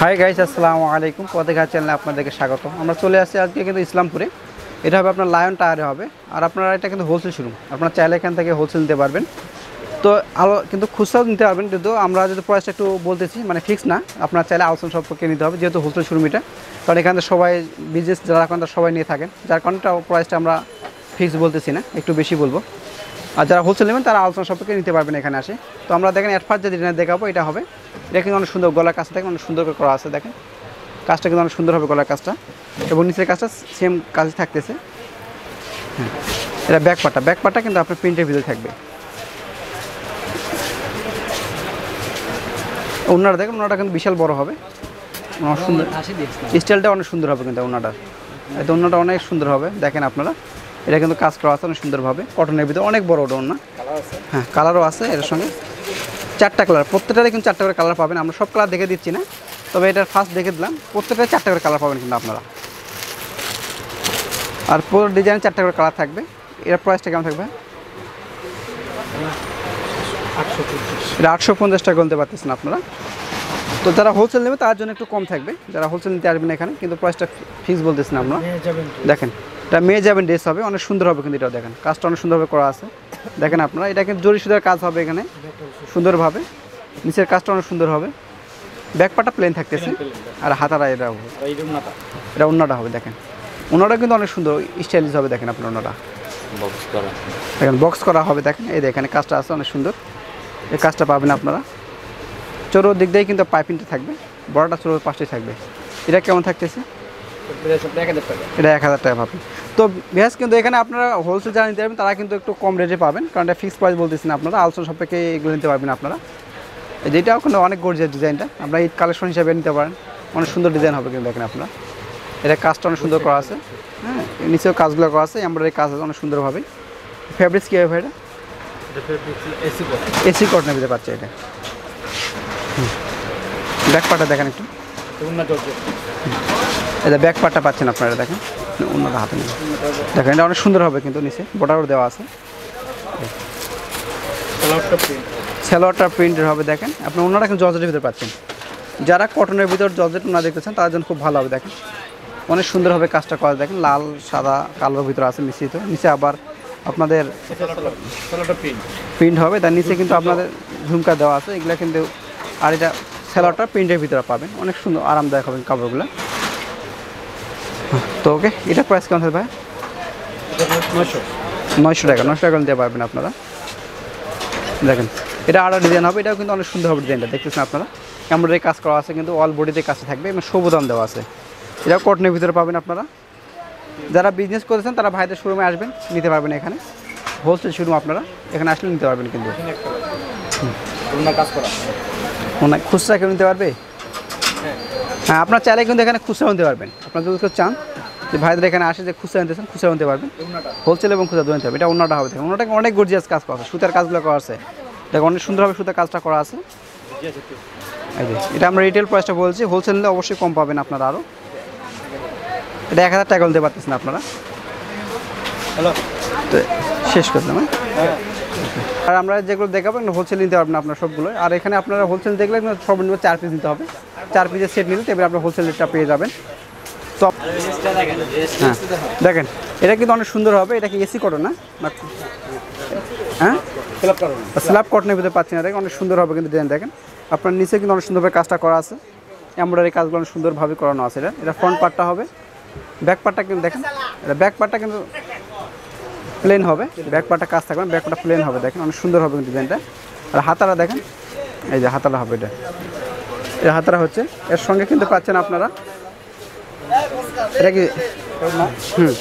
Hi guys আসসালামু আলাইকুম পথেঘাট চ্যানেলে আপনাদেরকে স্বাগত আমরা চলে আসছি আজকে কিন্তু ইসলামপুরে। এটা হবে আপনার লায়ন টায়ারে হবে। আর আপনারা এটা কিন্তু হোলসেল শুরু আপনারা চাইলে এখান থেকে হোলসেল নিতে পারবেন। তো আলো কিন্তু খুচরাও নিতে পারবেন, কিন্তু আমরা যদি প্রাইসটা একটু বলতেছি মানে ফিক্স না, আপনারা চাইলে আলোচনা সম্পর্কে নিতে হবে, যেহেতু হোলসেল শোরুম এটা। কারণ এখানে সবাই বিজনেস যারা এখন সবাই নিয়ে থাকেন। যার কারণে প্রাইসটা আমরা ফিক্স বলতেছি না, একটু বেশি বলব। আর যারা হোলসেল নেবেন তারা আলোচনা সম্পর্কে নিতে পারবেন এখানে আসে। তো আমরা দেখেন ফার্স্ট যে ডিজাইন দেখাবো এটা হবে। এটা কিন্তু অনেক সুন্দর গলার কাজটা দেখেন অনেক সুন্দর করে করা আছে দেখেন। কাজটা কিন্তু অনেক সুন্দর হবে গলার কাজটা। এবং নিচের কাজটা সেম কাজ থাকতেছে। হ্যাঁ এটা ব্যাক পাটা ব্যাক পাটা কিন্তু আপনার প্রিন্টের ভিতরে থাকবে। ওনারা দেখেন ওনাটা কিন্তু বিশাল বড় হবে। অনেক সুন্দর। স্টাইলটা অনেক সুন্দর হবে কিন্তু ওনাটার। এতে ওনাটা অনেক সুন্দর হবে দেখেন আপনারা। এটা কিন্তু কাজ করা আছে অনেক সুন্দরভাবে। কটনের ভিতরে অনেক বড় ওটা না? হ্যাঁ কালারও আছে এটার সঙ্গে। চারটা কালার প্রত্যেকটারে কিন্তু চারটা করে কালার পাবেন। আমরা সব কালার দেখে দিচ্ছি না তবে এটার ফার্স্ট দেখে দিলাম প্রত্যেকটা চারটা করে কালার পাবেন কিন্তু আপনারা। আর পুরো ডিজাইন চারটা করে কালার থাকবে। এর প্রাইসটা কেমন থাকবে? এটা আটশো পঞ্চাশ টাকা বলতে পারতেছেন আপনারা। তো যারা হোলসেল নেবে তার জন্য একটু কম থাকবে। যারা হোলসেল নিতে আসবেন এখানে কিন্তু প্রাইসটা ফিক্স বলতেছেন আপনারা দেখেন এটা মেয়ে যাবেন ড্রেস হবে অনেক সুন্দর হবে কিন্তু এটাও দেখেন। কাজটা অনেক সুন্দরভাবে করা আছে। দেখেন আপনারা এটা কিন্তু জরি সুতার কাজ হবে এখানে সুন্দরভাবে। নিচের কাজটা অনেক সুন্দর হবে। ব্যাকপাটা প্লেন থাকতেছে আর হাতারা এটা হবে। এটা অন্যটা হবে দেখেন। অন্যটা কিন্তু অনেক সুন্দর স্টাইলিশ হবে দেখেন আপনার করা। দেখেন বক্স করা হবে দেখেন। এই দেখেন কাজটা আছে অনেক সুন্দর। এই কাজটা পাবেন আপনারা। চোরোর দিক দিয়ে কিন্তু পাইপিংটা থাকবে বড়টা চোর পাশে থাকবে। এটা কেমন থাকতেছে? এটা এক হাজার টাকা পাবেন। তো ভ্যাস কিন্তু এখানে আপনারা হোলসেল যারা নিতে পারবেন তারা কিন্তু একটু কম রেটে পাবেন। কারণ এটা ফিক্সড প্রাইস বলতেছেন আপনারা আলোচনা সম্পর্কে এগুলো নিতে পারবেন আপনারা। এই যেটাও কিন্তু অনেক গর্জিয়াস ডিজাইনটা। আপনারা ঈদ কালেকশন হিসাবে নিতে পারেন। অনেক সুন্দর ডিজাইন হবে কিন্তু দেখেন আপনারা। এটা কাজটা অনেক সুন্দর করা আছে। হ্যাঁ নিচেও কাজগুলো করা আছে এমব্রয়ডারি কাজ আছে অনেক সুন্দরভাবে ফেব্রিক্স কী হবে এটা? এসি কটনের ভিতরে পাচ্ছে এটা। ব্যাক পার্টটা দেখেন একটু। এটা ব্যাক পার্টটা পাচ্ছেন আপনারা দেখেন। অন্যটা হাতে নেই দেখেন এটা অনেক সুন্দর হবে কিন্তু নিচে। বর্ডারও দেওয়া আছে। সেলোয়ারটা প্রিন্টের হবে দেখেন। আপনি ওনারা কিন্তু জর্জেটের ভিতরে পাচ্ছেন। যারা কটনের ভিতর জর্জেট ওনা দেখতেছেন তাদের জন্য খুব ভালো হবে দেখেন। অনেক সুন্দর হবে কাজটা করা দেখেন। লাল সাদা কালোর ভিতরে আছে মিশ্রিত নিচে আবার আপনাদের প্রিন্ট। হবে। তার নিচে কিন্তু আপনাদের ঝুমকা দেওয়া আছে। এগুলো কিন্তু আর এটা সেলোয়ারটা প্রিন্টের ভিতরে পাবেন। অনেক সুন্দর আরামদায়ক হবে কাপড়গুলো। তো ওকে এটা প্রাইস কেমন হবে ভাই? নয়শো। টাকা নয়শো টাকা দিতে পারবেন আপনারা। দেখেন এটা আরও ডিজাইন হবে এটাও কিন্তু অনেক সুন্দর হবে ডিজাইনটা দেখতেছেন আপনারা? এমব্রয়ডারি কাজ করা আছে কিন্তু অল বডিতে কাছে থাকবে এবং সবুদান দেওয়া আছে। এটাও কটনের ভিতরে পাবেন আপনারা। যারা বিজনেস করেছেন তারা ভাইদের শোরুমে আসবেন নিতে পারবেন এখানে। হোলসেল শোরুম আপনারা এখানে আসলে নিতে পারবেন কিন্তু। কাজ করা। খুচরা কেউ নিতে পারবে? হ্যাঁ আপনার চাইলে কিন্তু এখানে খুচরা নিতে পারবেন। আপনার যদি চান যে ভাইদের এখানে আসে যে খুচরা নিতে চান খুচরা নিতে পারবেন। হোলসেল এবং খুচরা দুটো নিতে হবে। এটা অন্যটা হবে। দেখুন অন্যটা অনেক গর্জিয়াস কাজ করা আছে। সুতার কাজগুলো করা আছে। দেখো অনেক সুন্দরভাবে সুতার কাজটা করা আছে। এই যে এটা আমরা রিটেল প্রাইসটা বলছি। হোলসেল নিলে অবশ্যই কম পাবেন আপনারা আরও এটা এক হাজার টাকা নিতে পারতেছেন আপনারা। হ্যালো। তো শেষ করলাম হ্যাঁ। আর আমরা যেগুলো দেখাবো হোলসেল নিতে পারবেন আপনার সবগুলো। আর এখানে আপনারা হোলসেল দেখলে সর্বনিম্ন চার পিস নিতে হবে। চার পিসের সেট নিলে তবে আপনার হোলসেল রেটটা পেয়ে যাবেন। তো হ্যাঁ দেখেন এটা কিন্তু অনেক সুন্দর হবে। এটা কি এসি কটন না? হ্যাঁ? স্ল্যাব কটনের ভিতরে পাচ্ছি না। দেখেন অনেক সুন্দর হবে কিন্তু ডিজাইন দেখেন। আপনার নিচে কিন্তু অনেক সুন্দরভাবে কাজটা করা আছে। এমব্রয়ডারি কাজগুলো অনেক সুন্দরভাবে করানো আছে। এটা এটা ফ্রন্ট পার্টটা হবে। ব্যাক পার্টটা কিন্তু দেখেন এটা ব্যাক পার্টটা কিন্তু প্লেন হবে। ব্যাক পার্টটা কাজ থাকবে ব্যাক পার্টটা প্লেন হবে। দেখেন অনেক সুন্দর হবে ডিজাইনটা আর হাতারা দেখেন, এই যে হাতারা হবে এটা। এই হাতারা হচ্ছে, এর সঙ্গে কিন্তু পাচ্ছেন আপনারা, এটা কি? হুম।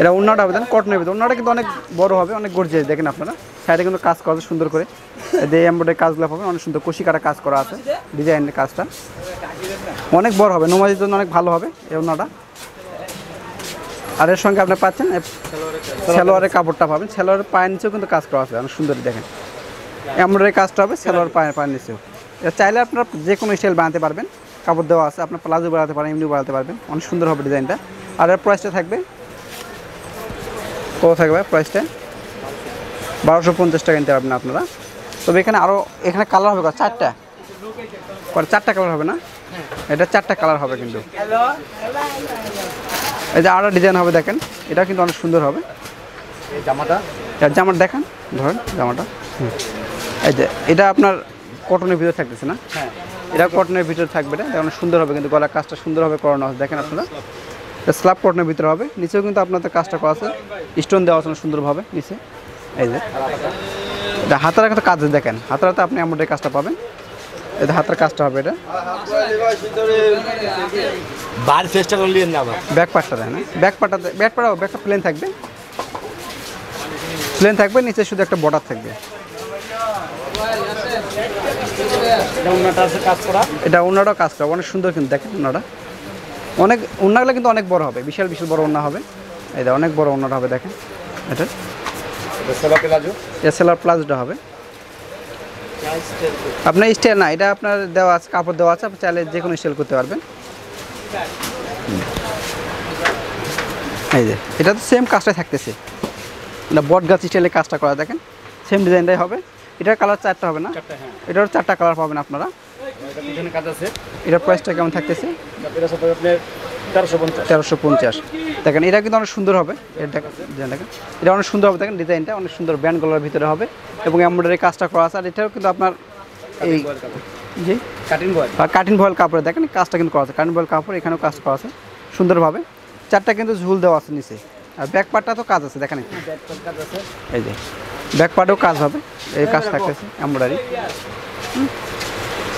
এটা অন্যটা হবে দেন কটনের ভিতরে। কিন্তু অনেক বড় হবে, অনেক গর্জিয়াস দেখেন আপনারা। সাইডে কিন্তু কাজ করা সুন্দর করে। দিয়ে এমব্রয়ডারি কাজগুলো হবে, অনেক সুন্দর কষি কাটা কাজ করা আছে ডিজাইনের কাজটা। অনেক বড় হবে, নমাজের জন্য অনেক ভালো হবে, এই অন্যটা আর এর সঙ্গে আপনি পাচ্ছেন সেলোয়ারের কাপড়টা পাবেন। সেলোয়ারের পায়ের নিচেও কিন্তু কাজ করা আছে, অনেক সুন্দর দেখেন। এমব্রয়ডারি কাজটা হবে সেলোয়ার পায়ের পায়ের নিচেও। এটা চাইলে আপনারা যে কোনো স্টাইল বানাতে পারবেন। কাপড় দেওয়া আছে, আপনার প্লাজো বানাতে পারেন, এমনি বানাতে পারবেন। অনেক সুন্দর হবে ডিজাইনটা। আর এর প্রাইসটা থাকবে, কত থাকবে প্রাইসটা বারোশো পঞ্চাশ টাকা নিতে পারবেন আপনারা। তবে এখানে আরও এখানে কালার হবে? চারটা? চারটা কালার হবে না? এটা চারটা কালার হবে কিন্তু। এই যে আরও ডিজাইন হবে দেখেন। এটা কিন্তু অনেক সুন্দর হবে। এই জামাটা? জামাটা দেখান ধরেন জামাটা। হুম। এই যে এটা আপনার কটনের ভিতরে থাকতেছে না? হ্যাঁ। এটা কটনের ভিতরে থাকবে এটা অনেক সুন্দর হবে কিন্তু গলার কাজটা সুন্দরভাবে করানো আছে। দেখেন আপনারা। এটা স্ল্যাব কটনের ভিতরে হবে। নিচেও কিন্তু আপনাদের কাজটা করা আছে। স্টোন দেওয়া আছে অনেক সুন্দরভাবে নিচে। এই যে। এটা হাতার একটা কাজ দেখেন। হাতার হাতে আপনি এমন কাজটা পাবেন। এটা হাতের কাজটা হবে এটা। বার চেষ্টা করলি না আবার। ব্যাক পার্টটা দেয় না ব্যাক পার্টটা ব্যাক পার্ট ব্যাকটা প্লেন থাকবে। প্লেন থাকবে নিচে শুধু একটা বর্ডার থাকবে। করা? এটা ওনারাও কাজ করে অনেক সুন্দর কিন্তু দেখেন ওনারা। অনেক ওনাগুলো কিন্তু অনেক বড় হবে বিশাল বিশাল বড় ওনা হবে। এটা অনেক বড় ওনারা হবে দেখেন। এটা। এসএলআর প্লাজটা হবে। আপনার স্টাইল না এটা আপনার দেওয়া আছে কাপড় দেওয়া আছে আপনি চাইলে যে কোনো স্টাইল করতে পারবেন। এই যে এটা তো সেম কাজটাই থাকতেছে। এটা বট গাছ স্টাইলে কাজটা করা দেখেন? সেম ডিজাইনটাই হবে। এটার কালার চারটা হবে না? হ্যাঁ। এটারও চারটা কালার পাবেন আপনারা। এটার প্রাইসটা কেমন থাকতেছে? তেরোশো পঞ্চাশ। দেখেন এটা কিন্তু অনেক সুন্দর হবে। এটা দেখেন দেখেন এটা অনেক সুন্দর হবে। দেখেন ডিজাইনটা অনেক সুন্দর ব্যান্ড গলার ভিতরে হবে। এবং এমব্রয়ডারি কাজটা করা আছে। আর এটাও কিন্তু আপনার এই জি। কাটিং বয় আর কাটিং ভয়েল কাপড়ে দেখেন কাজটা কিন্তু করা আছে। কাটিং ভয়েল কাপড় এখানেও কাজ করা আছে সুন্দরভাবে। চারটা কিন্তু ঝুল দেওয়া আছে নিচে। আর ব্যাক পার্টটা তো কাজ আছে দেখেন কাজ আছে। এই যে ব্যাক পার্টেও কাজ হবে। এই কাজ থাকতেছে এমব্রয়ডারি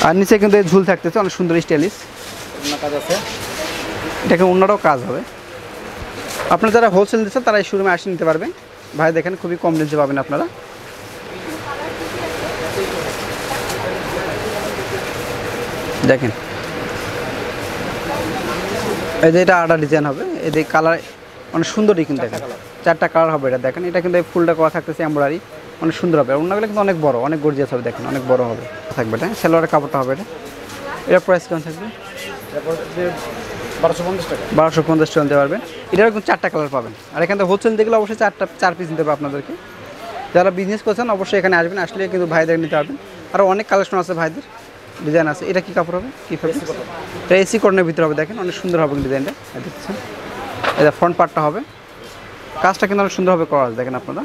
আর নিচে কিন্তু এই ঝুল থাকতেছে অনেক সুন্দর স্টাইলিশ কাজ আছে। এটাকে অন্যরাও কাজ হবে। আপনারা যারা হোলসেল দিচ্ছেন তারা এই শোরুমে আসে নিতে পারবেন। ভাই দেখেন খুবই কম রেঞ্জে পাবেন আপনারা। দেখেন। এই যে এটা আডা ডিজাইন হবে এই যে কালার অনেক সুন্দরই কিন্তু দেখেন। চারটা কালার হবে এটা দেখেন। এটা কিন্তু এই ফুলটা করা থাকতেছে এমব্রয়ডারি অনেক সুন্দর হবে। অন্যগুলো কিন্তু অনেক বড় অনেক গর্জিয়াস হবে দেখেন অনেক বড় হবে থাকবে এটা। সেলোয়ারের কাপড়টা হবে এটা। এটা প্রাইস কেমন থাকবে? বারোশো পঞ্চাশ টাকা। বারোশো পঞ্চাশ টাকা নিতে পারবেন। এটার কিন্তু চারটা কালার পাবেন। আর এখান থেকে হোলসেল দেখলে অবশ্যই চারটা চার পিস নিতে হবে আপনাদেরকে। যারা বিজনেস করছেন অবশ্যই এখানে আসবেন। আসলে কিন্তু ভাইদের নিতে পারবেন। আরও অনেক কালেকশন আছে ভাইদের। ডিজাইন আছে। এটা কি কাপড় হবে? কী ফেব্রিক এটা এসি কটনের ভিতরে হবে। দেখেন অনেক সুন্দর হবে ডিজাইনটা। দেখছেন? এটা ফ্রন্ট পার্টটা হবে। কাজটা কিন্তু অনেক সুন্দরভাবে করা আছে দেখেন আপনারা।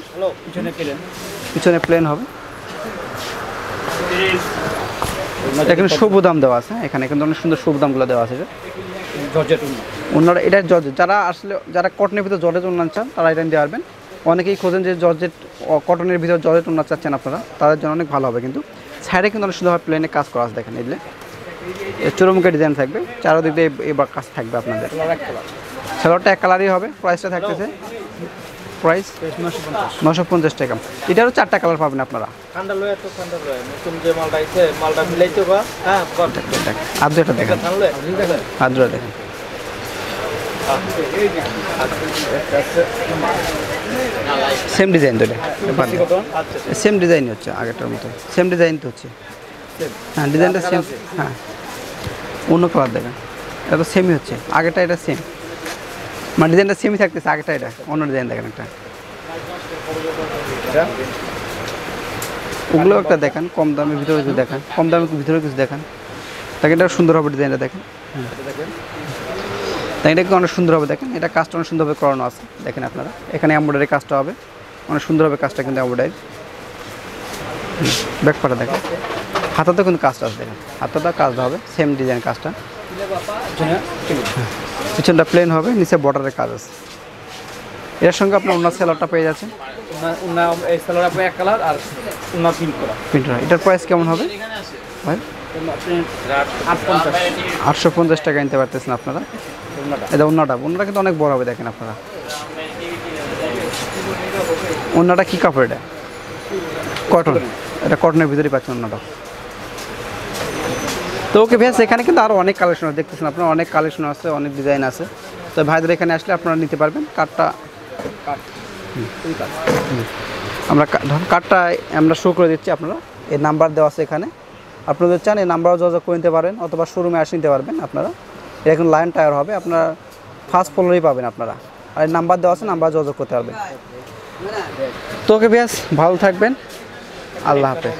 পিছনে পেলেন হবে। এখানে সবুদাম দেওয়া আছে। এখানে কিন্তু অনেক সুন্দর সবুদামগুলো দেওয়া আছে। এটা জর্জেট ওনারা এটা জর্জ যারা আসলে যারা কটনের ভিতরে জর্জেট উন্নয়ন চান তারা এটা নিতে পারবেন। অনেকেই খোঁজেন যে জর্জেট কটনের ভিতরে জর্জেট উন্নয়ন চাচ্ছেন আপনারা তাদের জন্য অনেক ভালো হবে কিন্তু। সাইডে কিন্তু অনেক সুন্দরভাবে প্লেনে কাজ করা আছে দেখেন এগুলো চুরমুখে ডিজাইন থাকবে চারোদিক দিয়ে এবার কাজ থাকবে আপনাদের। কালার এক সেলোয়ারটা এক কালারই হবে প্রাইসটা থাকতেছে প্রাইস নশো পঞ্চাশ টাকা। এটারও চারটা কালার পাবেন আপনারা। হ্যাঁ কর দেখেন আদ্র এটা দেখেন। সেম ডিজাইন তো এটা সেম ডিজাইন হচ্ছে আগেরটার মতো। সেম ডিজাইন তো হচ্ছে। হ্যাঁ ডিজাইনটা সেম হ্যাঁ। অন্য কালার দেখেন। এটা তো সেমই হচ্ছে। আগেরটা এটা সেম মানে ডিজাইনটা সেমই থাকতেছে আগেরটা এটা। অন্য ডিজাইন দেখেন একটা। ওগুলো একটা দেখেন কম দামের ভিতরে কিছু দেখান। কম দামের ভিতরে কিছু দেখান। তাকে এটা সুন্দর হবে ডিজাইনটা দেখেন। দেখেন এটা অনেক সুন্দর হবে দেখেন? এটা কাজটা অনেক সুন্দরভাবে করানো আছে। দেখেন আপনারা এখানে এমব্রয়ডারি কাজটা হবে। অনেক সুন্দর হবে কাজটা কিন্তু এমব্রয়ডারি ব্যাক পাটা দেখেন। হাতাতে কিন্তু কাজটা আছে দেখেন। হাতাটা কাজটা হবে সেম ডিজাইন কাজটা। পিছনটা প্লেন হবে নিচে বর্ডারের কাজ আছে। এর সঙ্গে আপনার অন্য সেলারটা পেয়ে যাচ্ছেন। এটার প্রাইস কেমন হবে? ভাই? আটশো পঞ্চাশ টাকা নিতে পারতেছেন আপনারা। এটা অন্যটা অন্যটা কিন্তু অনেক বড় হবে দেখেন আপনারা। অন্যটা কী কাপড় এটা? কটন। এটা কটনের ভিতরেই পাচ্ছেন অন্যটা তো ওকে ভেস এখানে কিন্তু আরও অনেক কালেকশন আছে। দেখতেছেন আপনার অনেক কালেকশন আছে অনেক ডিজাইন আছে। তো ভাইদের এখানে আসলে আপনারা নিতে পারবেন। কাঠটা আমরা ধরুন কার্ডটা আমরা শো করে দিচ্ছি আপনারা। এই নাম্বার দেওয়া আছে এখানে। আপনাদের চান এই নাম্বারও যোগাযোগ করে নিতে পারেন অথবা শোরুমে আসে নিতে পারবেন আপনারা। এখন লাইন টায়ার হবে, আপনার ফার্স্ট ফ্লোরেই পাবেন আপনারা। আর এই নাম্বার দেওয়া আছে নাম্বার যোগাযোগ করতে পারবেন। তো ওকে বেশ ভালো থাকবেন। আল্লাহ হাফেজ।